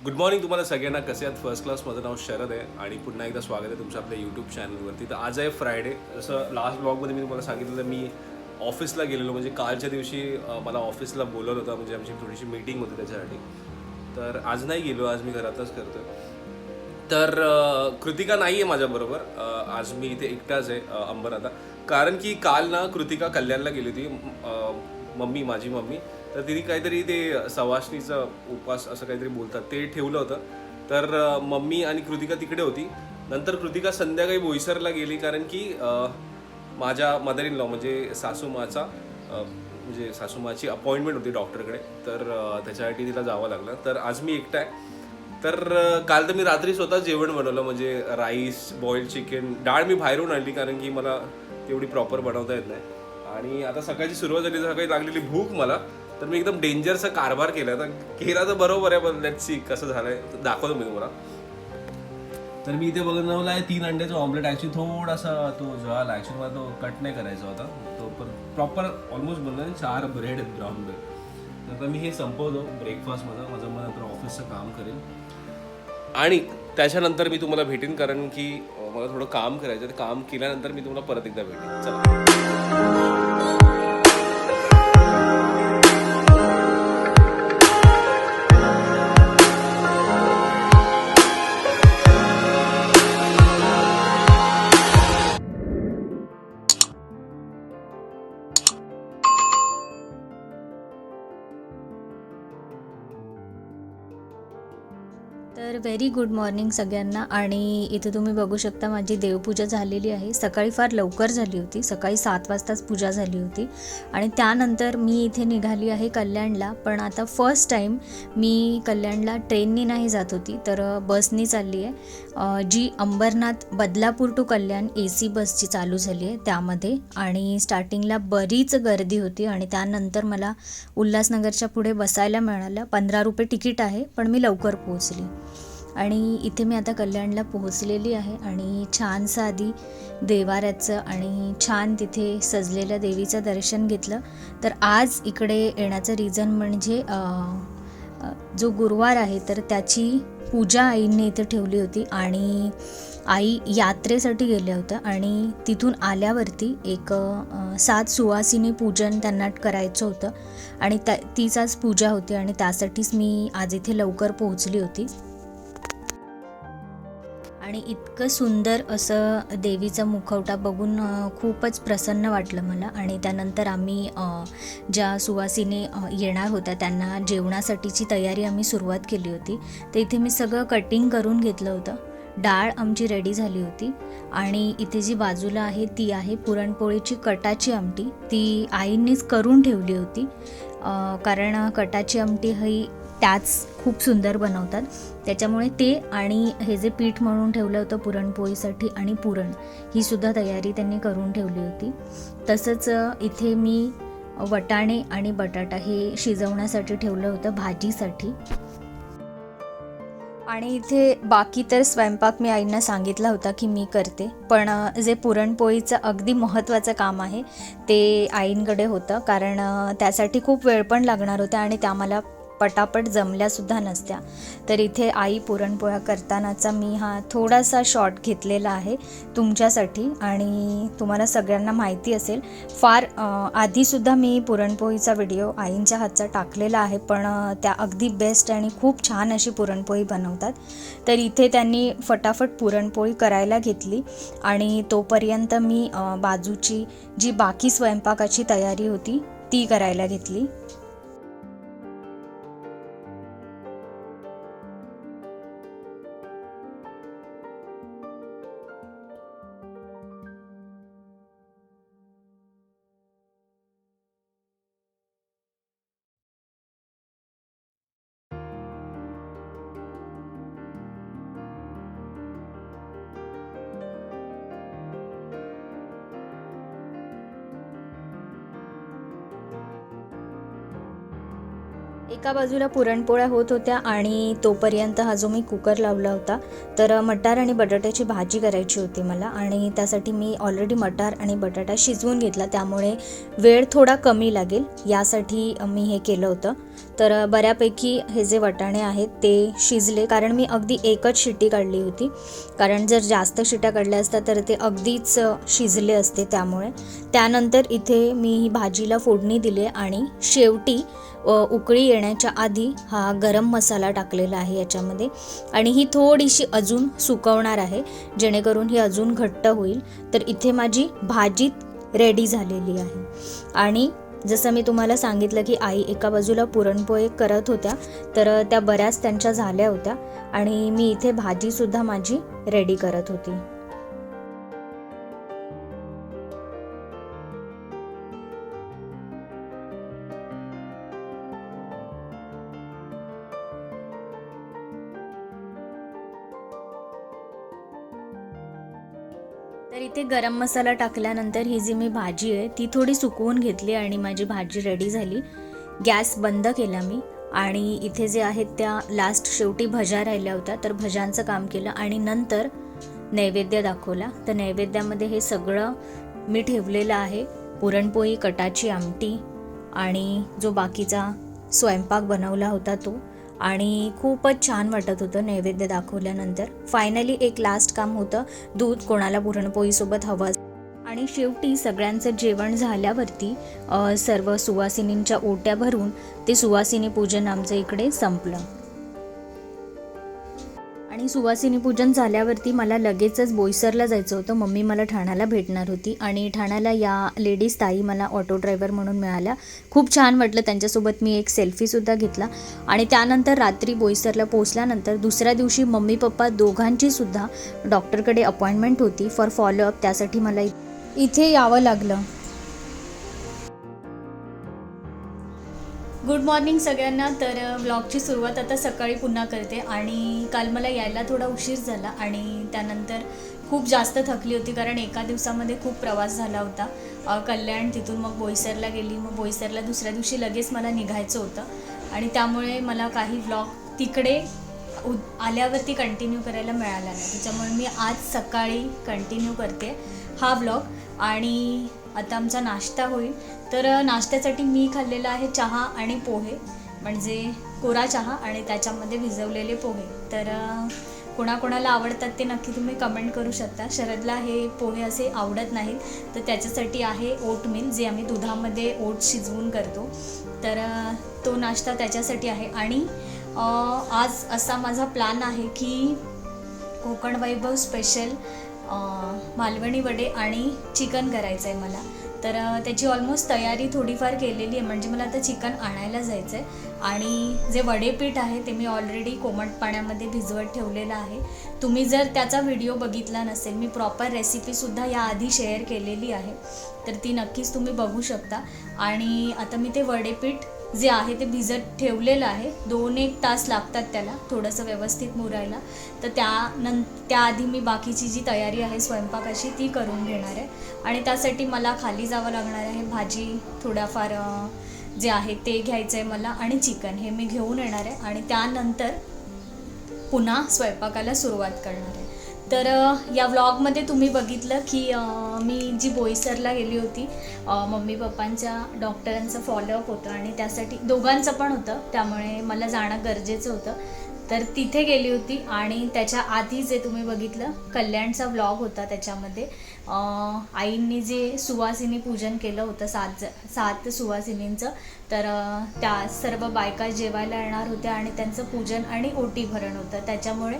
Good morning तुम्हाला सगळ्यांना. कसे आहात? फर्स्ट क्लास माझं नाव शरद आहे आणि पुन्हा एकदा स्वागत आहे तुमचं आपल्या यूट्यूब चॅनलवरती तर आज आहे फ्रायडे जसं लास्ट ब्लॉगमध्ये मी तुम्हाला सांगितलं मी ऑफिसला गेलेलो. म्हणजे कालच्या दिवशी मला ऑफिसला बोलवलं होतं. म्हणजे आमची थोडीशी मीटिंग होती त्याच्यासाठी. तर आज नाही गेलो. आज मी घरातच करतो तर कृतिका नाही आहे माझ्याबरोबर आज मी इथे एकटाच आहे अ, कारण की काल ना कृतिका कल्याणला गेली होती. मम्मी माझी मम्मी. तर तिने काहीतरी ते सवासणीचा उपास असं काहीतरी बोलतात ते ठेवलं होतं. तर मम्मी आणि कृतिका तिकडे होती. नंतर कृतिका संध्याकाळी बोईसरला गेली कारण की माझ्या मदर इन लॉ म्हणजे सासूमाचा म्हणजे सासूमाची अपॉइंटमेंट होती डॉक्टरकडे तर त्याच्यासाठी तिला जावं लागलं. तर आज मी एकटा आहे. तर काल तर मी रात्री स्वतः जेवण बनवलं. म्हणजे राईस बॉईल चिकन डाळ मी बाहेरून आणली कारण की मला तेवढी प्रॉपर बनवता येत नाही. आणि आता सकाळची सुरुवात झाली सकाळी लागलेली भूक मला. तर मी एकदम डेंजरचा कारभार केला तर केला तर बरोबर आहे पण लेट सी कसं झालंय. तर दाखवतो मी तुम्हाला. तर मी इथे बनवला आहे तीन अंड्याचा ऑमलेट ॲक्च्युली थोडासा तो जळाला ॲक्च्युली मला तो कट नाही करायचा होता. तो पण प्रॉपर ऑलमोस्ट बनला चार ब्रेड आहेत ब्राऊन ब्रेड तर आता मी हे संपवतो ब्रेकफास्ट माझा माझं मला नंतर ऑफिसचं काम करेल. आणि त्याच्यानंतर मी तुम्हाला भेटेन कारण की मला थोडं काम करायचं काम केल्यानंतर मी तुम्हाला परत एकदा भेटेन. चला. व्हेरी गुड मॉर्निंग सगळ्यांना. आणि इथे तुम्ही बघू शकता माझी देवपूजा झालेली आहे. सकाळी फार लवकर झाली होती. सकाळी सात वाजताच पूजा झाली होती. आणि त्यानंतर मी इथे निघाली आहे कल्याणला. पण आता फर्स्ट टाईम मी कल्याणला ट्रेननी नाही जात होती. तर बसनी चालली आहे. जी Ambernath Badlapur to Kalyan A C बसची चालू झाली आहे त्यामध्ये. आणि स्टार्टिंगला बरीच गर्दी होती. आणि त्यानंतर मला उल्हासनगरच्या पुढे बसायला मिळालं. पंधरा रुपये तिकीट आहे. पण मी लवकर पोहोचली. आणि इथे मी आता कल्याणला पोहोचलेली आहे आणि छानसं आधी देवाऱ्याचं आणि छान तिथे सजलेल्या देवीचं दर्शन घेतलं. तर आज इकडे येण्याचं रिझन म्हणजे जो गुरुवार आहे तर त्याची पूजा आईने इथे ठेवली होती आणि आई यात्रेसाठी गेल्या होत्या आणि तिथून आल्यावरती एक सात सुवासिनी पूजन त्यांना करायचं होतं आणि त्या तीच आज पूजा होती आणि त्यासाठीच मी आज इथे लवकर पोहोचली होती. आणि इतकं सुंदर असं देवीचा मुखवटा बघून खूपच प्रसन्न वाटलं मला. आणि त्यानंतर आम्ही ज्या सुवासिनी येणार होत्या त्यांना जेवणासाठीची तयारी आम्ही सुरुवात केली होती. तर इथे मी सगळं कटिंग करून घेतलं होतं. डाळ आमची रेडी झाली होती. आणि इथे जी बाजूला आहे ती आहे पुरणपोळीची कटाची आमटी. ती आईंनीच करून ठेवली होती. कारण कटाची आमटी ही त्याच खूप सुंदर बनवतात. त्याच्यामुळे ते आणि हे जे पीठ म्हणून ठेवलं होतं पुरणपोळीसाठी आणि पुरण ही सुद्धा तयारी त्यांनी करून ठेवली होती. तसंच इथे मी वटाणे आणि बटाटा हे शिजवण्यासाठी ठेवलं होतं भाजीसाठी. आणि इथे बाकी तर स्वयंपाक मी आईंना सांगितला होता की मी करते. पण जे पुरणपोळीचं अगदी महत्त्वाचं काम आहे ते आईंकडे होतं. कारण त्यासाठी खूप वेळ पण लागणार होता आणि त्या मला पटापट जमल्यासुद्धा नसत्या. तर इथे आई पुरणपोळ्या करतानाचा मी हा थोडासा शॉर्ट घेतलेला आहे तुमच्यासाठी आणि तुम्हाला सगळ्यांना माहिती असेल. फार आधीसुद्धा मी पुरणपोळीचा व्हिडिओ आईंच्या हातचा टाकलेला आहे पण त्या अगदी बेस्ट आणि खूप छान अशी पुरणपोळी बनवतात. तर इथे त्यांनी फटाफट पुरणपोळी करायला घेतली आणि तोपर्यंत मी बाजूची जी बाकी स्वयंपाकाची तयारी होती ती करायला घेतली. एका बाजूला पुरणपोळ्या होत होत्या आणि तोपर्यंत हा जो मी कुकर लावला होता तर मटार आणि बटाट्याची भाजी करायची होती मला आणि त्यासाठी मी ऑलरेडी मटार आणि बटाटा शिजवून घेतला. त्यामुळे वेळ थोडा कमी लागेल. यासाठी मी हे केलं होतं. तर बऱ्यापैकी हे जे वटाणे आहेत ते शिजले. कारण मी अगदी एकच शिट्टी काढली होती. कारण जर जास्त शिट्या काढल्या असत्या तर ते अगदीच शिजले असते त्यामुळे. त्यानंतर इथे मी ही भाजीला फोडणी दिली आणि शेवटी उकळी येण्याच्या आधी हा गरम मसाला टाकलेला आहे याच्यामध्ये. आणि ही थोडीशी अजून सुकवणार आहे जेणेकरून ही अजून घट्ट होईल. तर इथे माझी भाजी रेडी झालेली आहे. आणि जसं मी तुम्हाला सांगितलं की आई एका बाजूला पुरणपोळी करत होत्या तर त्या बऱ्याच त्यांच्या झाल्या होत्या आणि मी इथे भाजीसुद्धा माझी रेडी करत होती. इथे गरम मसाला टाकल्यानंतर ही जी मी भाजी आहे ती थोडी सुकवून घेतली आणि माझी भाजी रेडी झाली. गॅस बंद केला मी आणि इथे जे आहेत त्या लास्ट शेवटी भज्या राहिल्या होत्या तर भज्यांचं काम केलं आणि नंतर नैवेद्य दाखवला. तर नैवेद्यामध्ये हे सगळं मी ठेवलेलं आहे. पुरणपोळी कटाची आमटी आणि जो बाकीचा स्वयंपाक बनवला होता तो. आणि खूपच छान वाटत होतं नैवेद्य दाखवल्यानंतर. फायनली एक लास्ट काम होतं. दूध कोणाला पुरणपोळीसोबत हवं आणि शेवटी सगळ्यांचं जेवण झाल्यावरती सर्व सुवासिनींच्या ओट्या भरून ते सुवासिनी पूजन आमचं इकडे संपलं. आणि सुवासिनी पूजन झाल्यावरती मला लगेचच बोईसरला जायचं होतं. मम्मी मला ठाण्याला भेटणार होती आणि ठाण्याला या लेडीज ताई मला ऑटो ड्रायव्हर म्हणून मिळाल्या. खूप छान वाटलं त्यांच्यासोबत मी एक सेल्फीसुद्धा घेतला आणि त्यानंतर रात्री बोईसरला पोहोचल्यानंतर दुसऱ्या दिवशी मम्मी पप्पा दोघांचीसुद्धा डॉक्टरकडे अपॉइंटमेंट होती फॉर फॉलोअप त्यासाठी मला इ- इथे यावं लागलं. गुड मॉर्निंग सगळ्यांना. तर ब्लॉगची सुरुवात आता सकाळी पुन्हा करते. आणि काल मला यायला थोडा उशीर झाला आणि त्यानंतर खूप जास्त थकली होती कारण एका दिवसामध्ये खूप प्रवास झाला होता. कल्याण तिथून मग बोईसरला गेली. मग बोईसरला दुसऱ्या दिवशी लगेच मला निघायचं होतं. आणि त्यामुळे मला काही व्लॉग तिकडे उ आल्यावरती कंटिन्यू करायला मिळाला नाही. त्याच्यामुळे मी आज सकाळी कंटिन्यू करते हा ब्लॉग आणि आता आमचा नाश्ता होईल. तर नाश्त्यासाठी मी खाल्लेला आहे चहा आणि पोहे म्हणजे कोरा चहा आणि त्याच्यामध्ये भिजवलेले पोहे. तर कोणाकोणाला आवडतात ते नक्की तुम्ही कमेंट करू शकता. शरदला हे पोहे असे आवडत नाहीत. तर त्याच्यासाठी आहे ओटमिल जे आम्ही दुधामध्ये ओट शिजवून करतो. तर तो नाश्ता त्याच्यासाठी आहे. आणि आज असा माझा प्लॅन आहे की कोकण वैभव स्पेशल मालवणी वडे आणि चिकन करायचं आहे मला. तर त्याची ऑलमोस्ट तयारी थोडीफार केलेली आहे. म्हणजे मला आता चिकन आणायला जायचं आहे आणि जे वडेपीठ आहे ते मी ऑलरेडी कोमट पाण्यामध्ये भिजवत ठेवलेलं आहे. तुम्ही जर त्याचा व्हिडिओ बघितला नसेल मी प्रॉपर रेसिपीसुद्धा याआधी शेअर केलेली आहे. तर ती नक्कीच तुम्ही बघू शकता. आणि आता मी ते वडेपीठ जे आहे ते भिजत ठेवलेलं आहे. दोन एक तास लागतात त्याला थोडंसं व्यवस्थित मुरायला. तर त्यानं त्याआधी मी बाकीची जी तयारी आहे स्वयंपाकाची ती करून घेणार आहे. आणि त्यासाठी मला खाली जावं लागणार आहे. भाजी थोड्याफार जे आहे ते घ्यायचं आहे मला आणि चिकन हे मी घेऊन येणार आहे. आणि त्यानंतर पुन्हा स्वयंपाकाला सुरुवात करणार आहे. तर या व्लॉगमध्ये तुम्ही बघितलं की मी जी बोईसरला गेली होती मम्मी पप्पांच्या डॉक्टरांचं फॉलोअप होतं आणि त्यासाठी दोघांचं पण होतं. त्यामुळे मला जाणं गरजेचं होतं. तर तिथे गेली होती आणि त्याच्या आधी जे तुम्ही बघितलं कल्याणचा व्लॉग होता त्याच्यामध्ये आईंनी जे सुवासिनी पूजन केलं होतं सात ज- सात सुवासिनींचं तर त्या सर्व बायका जेवायला येणार होत्या आणि त्यांचं पूजन आणि ओटी भरण होतं. त्याच्यामुळे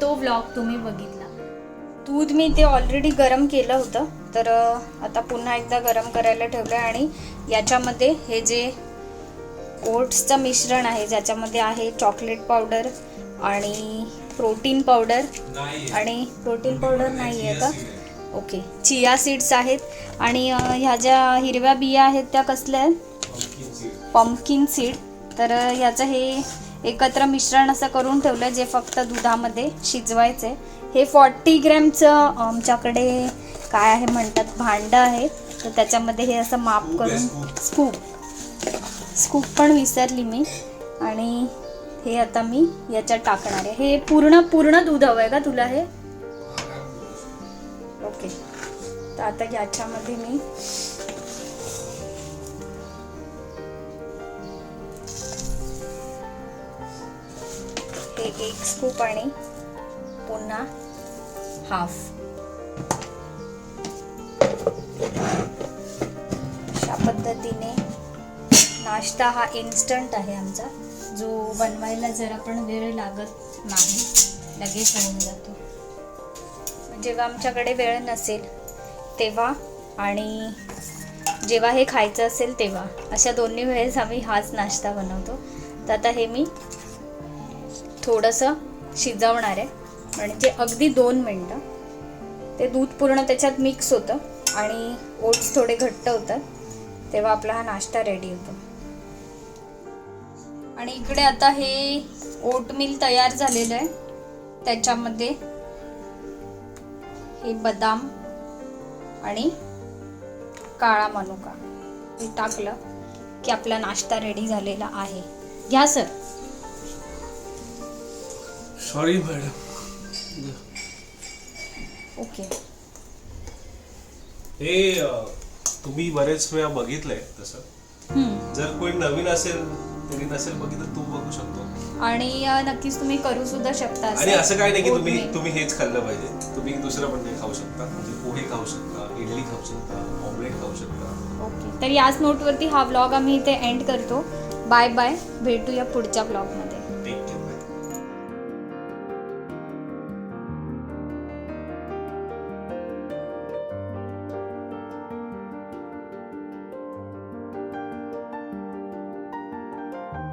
तो व्लॉग तुम्ही बघितला. दूध मी ते ऑलरेडी गरम केलं होतं तर आता पुन्हा एकदा गरम करायला ठेवलं आहे आणि याच्यामध्ये हे जे ओट्सचं मिश्रण आहे ज्याच्यामध्ये आहे चॉकलेट पावडर आणि प्रोटीन पावडर. आणि प्रोटीन पावडर नाही आहे का ओके. चिया सीड्स आहेत. आणि ह्या ज्या हिरव्या बिया आहेत त्या कसल्या आहेत? पंपकिन सीड तर ह्याचं हे एकत्र मिश्रण असं करून ठेवलं जे फक्त दुधामध्ये शिजवायचं आहे हे फॉर्टी ग्रॅमचं आमच्याकडे काय आहे म्हणतात भांडं आहे. तर त्याच्यामध्ये हे असं माप करून स्कूप. स्कूप पण विसरली मी. आणि हे आता मी याच्यात टाकणार आहे. हे पूर्ण पूर्ण दूध हवं आहे का तुला हे? ओके. तर आता याच्यामध्ये मी हे एक स्कूप आणि पुन्हा हाफ. नाश्ता हा इन्स्टंट आहे आमचा. जो बनवायला जरा पण वेळ लागत नाही. लगेच होऊन जातो. जेव्हा आमच्याकडे वेळ नसेल तेव्हा आणि जेव्हा हे खायचं असेल तेव्हा. अशा दोन्ही वेळेस आम्ही हाच नाश्ता बनवतो. तर आता हे मी थोडंसं शिजवणार आहे. म्हणजे अगदी दोन मिनटं. ते दूध पूर्ण त्याच्यात मिक्स होतं आणि ओट्स थोडे घट्ट होतात. तेव्हा आपला हा नाश्ता रेडी होतो. आणि इकडे आता हे ओट मिल तयार झालेलं आहे. त्याच्यामध्ये हे बदाम आणि काळा मनुका हे टाकलं की आपला नाश्ता रेडी झालेला आहे. घ्या सर सॉरी मॅडम ओके हे तुम्ही बरेच वेळा बघितलंय तसं. जर कोणी नवीन असेल तरी नसेल बघितलं तू बघू शकतो. आणि नक्कीच तुम्ही करू सुद्धा शकता आणि असं काय नाही की तुम्ही oatmeal. तुम्ही हेच खाल्लं पाहिजे. तुम्ही दुसरं पण काही खाऊ शकता. म्हणजे पोहे खाऊ शकता इडली खाऊ शकता ऑमलेट खाऊ शकता. ओके. तर याच नोटवरती हा व्लॉग आम्ही इथे एंड करतो. बाय बाय भेटूया पुढच्या ब्लॉगमध्ये